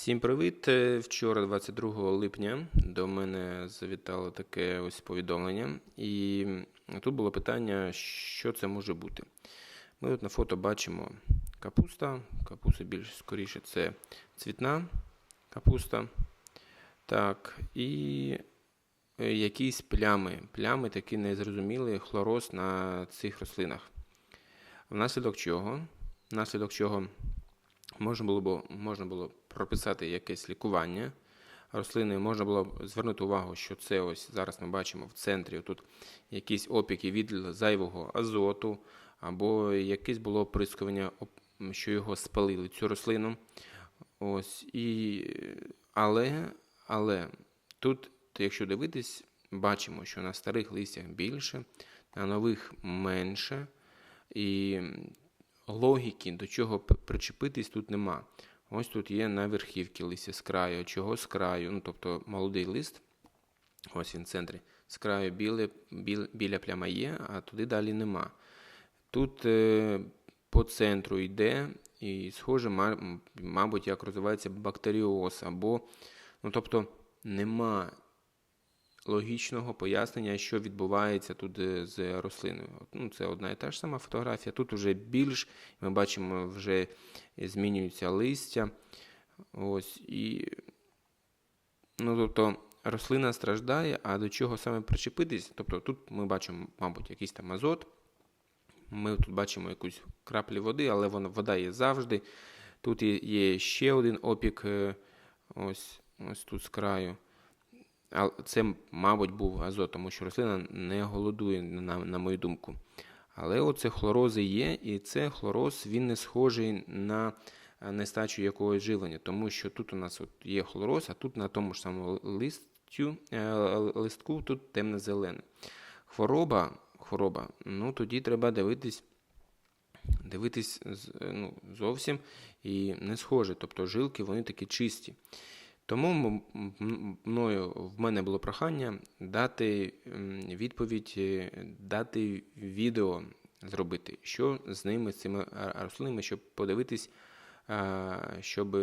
Всім привіт! Е, Вчора, 22 липня, до мене завітало таке ось повідомлення, і тут було питання, що це може бути. Ми от на фото бачимо капуста. Капуста більш скоріше це цвітна капуста. Так, і е, якісь плями. Плями такі незрозумілі, хлороз на цих рослинах. Внаслідок чого? Внаслідок чого можна було б можна було прописати якесь лікування рослини. Можна було б звернути увагу, що це ось зараз ми бачимо в центрі тут якісь опіки від зайвого азоту, або якесь було оприскування, що його спалили, цю рослину. Ось, і, але, але тут, якщо дивитись, бачимо, що на старих листях більше, на нових менше. І логіки до чого причепитись тут нема. Ось тут є на верхівці листя з краю. Чого з краю? Ну, тобто молодий лист, ось він в центрі, з краю біле, біл, біля пляма є, а туди далі нема. Тут е, по центру йде, і схоже, мабуть, як розвивається бактеріоз, або, ну, тобто, нема логічного пояснення, що відбувається тут з рослиною. Ну, це одна і та ж сама фотографія. Тут вже більш, ми бачимо, вже змінюються листя. Ось, і, ну, тобто, рослина страждає, а до чого саме причепитись? Тобто тут ми бачимо, мабуть, якийсь там азот. Ми тут бачимо якусь краплі води, але вона, вода є завжди. Тут є, є ще один опік, е, ось, ось тут з краю. Це, мабуть, був азот, тому що рослина не голодує, на, на мою думку. Але оце хлорози є, і це хлороз він не схожий на нестачу якогось живлення, тому що тут у нас от є хлороз, а тут на тому ж самому листю, е, листку тут темно-зелене. Хвороба, хвороба, ну тоді треба дивитись, дивитись е, ну, зовсім і не схоже. Тобто жилки вони такі чисті. Тому мною в мене було прохання дати відповідь, е, дати відео зробити, що з ними, з цими рослинами, щоб подивитись, щоб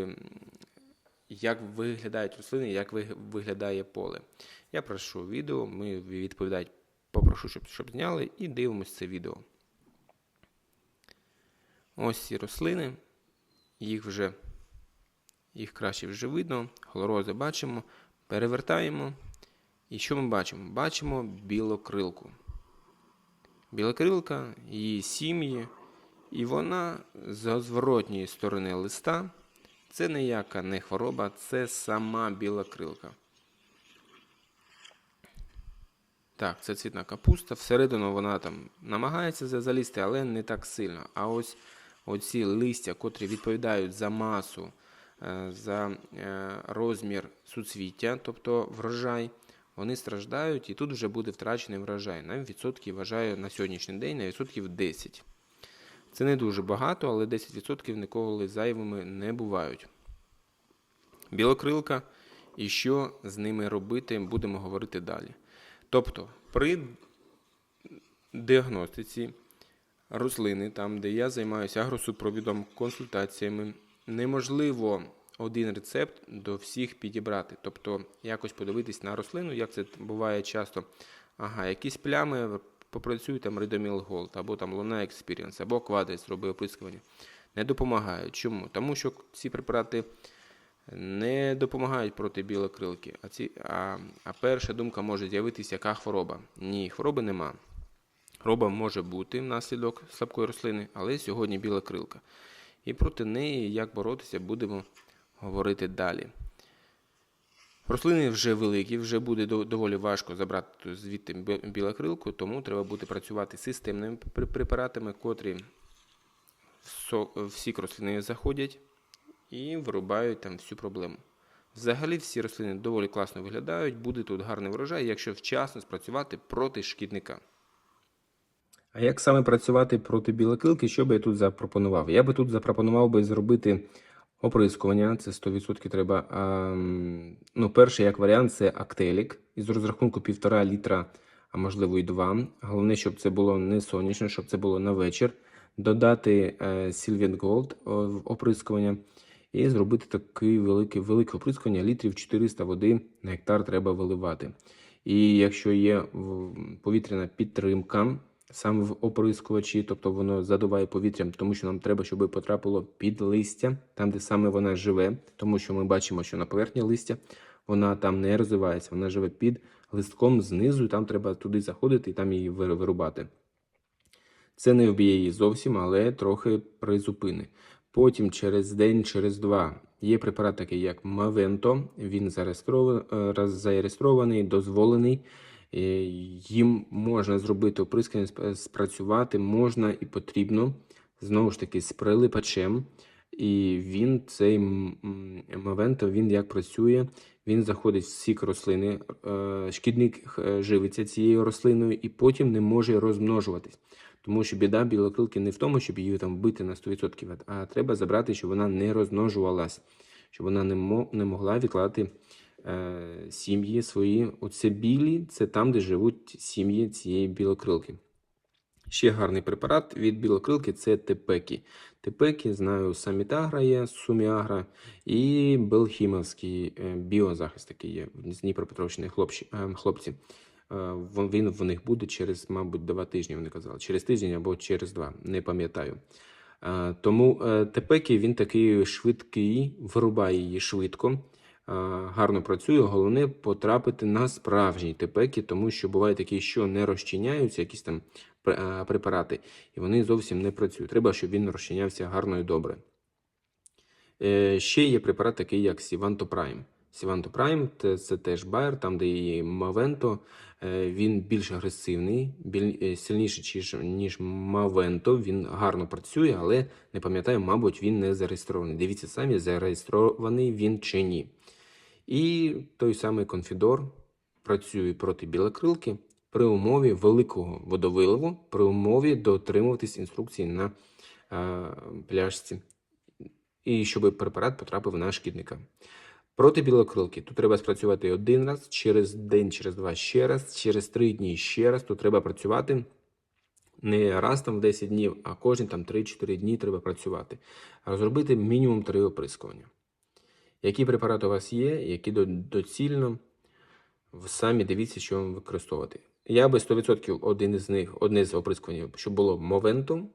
як виглядають рослини, як виглядає поле. Я прошу відео, ми відповідають, попрошу, щоб, щоб зняли, і дивимося це відео. Ось ці рослини, їх вже їх краще вже видно. Хлорози бачимо, перевертаємо. І що ми бачимо? Бачимо білокрилку. Білокрилка, її сім'ї, і вона з зворотньої сторони листа. Це ніяка не хвороба, це сама білокрилка. Так, це цвітна капуста. Всередину вона там намагається залізти, але не так сильно. А ось оці листя, котрі відповідають за масу, за е, розмір суцвіття, тобто врожай, вони страждають, і тут вже буде втрачений врожай. На відсотки вважаю на сьогоднішній день на відсотків 10. Це не дуже багато, але 10% ніколи зайвими не бувають. Білокрилка, і що з ними робити, будемо говорити далі. Тобто, при діагностиці рослини, там, де я займаюся агросупровідом, консультаціями, неможливо один рецепт до всіх підібрати. Тобто, якось подивитись на рослину, як це буває часто. Ага, якісь плями, попрацюй там Redomil Gold, або там Luna Experience, або Quadris, роби оприскування. Не допомагають. Чому? Тому що ці препарати не допомагають проти білокрилки. А, ці, а, а перша думка може з'явитися, яка хвороба. Ні, хвороби нема. Хвороба може бути внаслідок слабкої рослини, але сьогодні біла крилка. І проти неї, як боротися, будемо говорити далі. Рослини вже великі, вже буде доволі важко забрати звідти бі- білокрилку, тому треба буде працювати системними препаратами, котрі в со- в сік рослини заходять і вирубають там всю проблему. Взагалі всі рослини доволі класно виглядають, буде тут гарний врожай, якщо вчасно спрацювати проти шкідника. А як саме працювати проти білокрилки, що би я тут запропонував? Я би тут запропонував би зробити оприскування, це 100% треба. А, ну, перший як варіант це актелік із розрахунку 1,5 літра, а можливо і 2. Головне, щоб це було не сонячно, щоб це було на вечір. Додати е, Gold в оприскування і зробити такий великий, велике оприскування, літрів 400 води на гектар треба виливати. І якщо є повітряна підтримка саме в оприскувачі, тобто воно задуває повітрям, тому що нам треба, щоб потрапило під листя, там, де саме вона живе, тому що ми бачимо, що на поверхні листя вона там не розвивається, вона живе під листком знизу, і там треба туди заходити і там її вирубати. Це не вб'є її зовсім, але трохи призупини. Потім через день, через два є препарат такий, як Мавенто. Він зареєстрований, зареєстрований, дозволений. Е, Їм можна зробити оприскання, спрацювати можна і потрібно. Знову ж таки, з прилипачем. І він, цей м, м, Мавенто, він як працює, він заходить в сік рослини, е, шкідник е, живиться цією рослиною і потім не може розмножуватись. Тому що біда білокрилки не в тому, щоб її там вбити на 100%, а треба забрати, щоб вона не розмножувалась, щоб вона не, могла відкладати сім'ї свої. Оце білі це там, де живуть сім'ї цієї білокрилки. Ще гарний препарат від білокрилки це тепекі. Тепекі, знаю, Самітагра є, Суміагра і Белхімовський е, біозахист такий є з Дніпропетровщини хлопці. хлопці. Е, Він в них буде через, мабуть, два тижні, вони казали. Через тиждень або через два, не пам'ятаю. Е, Тому е, тепекі він такий швидкий, вирубає її швидко, е, гарно працює. Головне потрапити на справжні тепекі, тому що буває такі, що не розчиняються, якісь там е, препарати, і вони зовсім не працюють. Треба, щоб він розчинявся гарно і добре. Е, Ще є препарат такий, як Сіванто Прайм. Сіванто Прайм це, теж байер, там, де є Мавенто. Е, Він більш агресивний, е, сильніший, ніж Мавенто. Він гарно працює, але не пам'ятаю, мабуть, він не зареєстрований. Дивіться самі, зареєстрований він чи ні. І той самий конфідор працює проти білокрилки при умові великого водовиливу, при умові дотримуватись інструкції на е, пляшці і щоб препарат потрапив на шкідника. Проти білокрилки тут треба спрацювати один раз, через день, через два ще раз, через три дні ще раз. Тут треба працювати не раз там в 10 днів, а кожні там 3-4 дні треба працювати. Розробити мінімум 3 оприскування. Які препарати у вас є, які доцільно, самі дивіться, що вам використовувати. Я би 100% один із них, одне з оприскувань, щоб було Мовентум,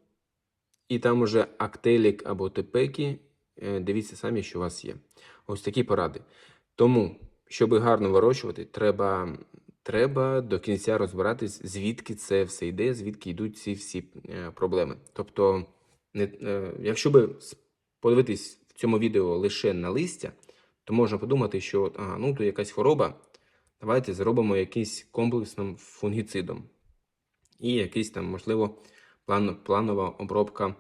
і там уже Актелік або Тепекі. Е, Дивіться самі, що у вас є. Ось такі поради. Тому, щоб гарно вирощувати, треба, треба до кінця розбиратись, звідки це все йде, звідки йдуть ці всі е, проблеми. Тобто, не, е, якщо би подивитись в цьому відео лише на листя, то можна подумати, що ага, ну, то якась хвороба, давайте зробимо якийсь комплексним фунгіцидом. І якийсь там, можливо, план, планова обробка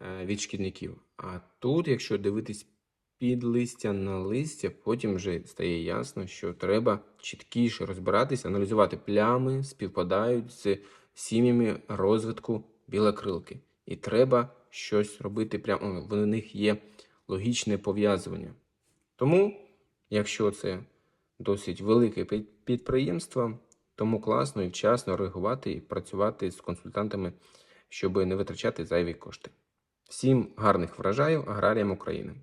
е, від шкідників. А тут, якщо дивитись під листя на листя, потім вже стає ясно, що треба чіткіше розбиратися, аналізувати плями, співпадають з сім'ями розвитку білокрилки. І треба щось робити прямо. В них є логічне пов'язування. Тому, якщо це досить велике підприємство, тому класно і вчасно реагувати і працювати з консультантами, щоб не витрачати зайві кошти. Всім гарних врожаїв аграріям України!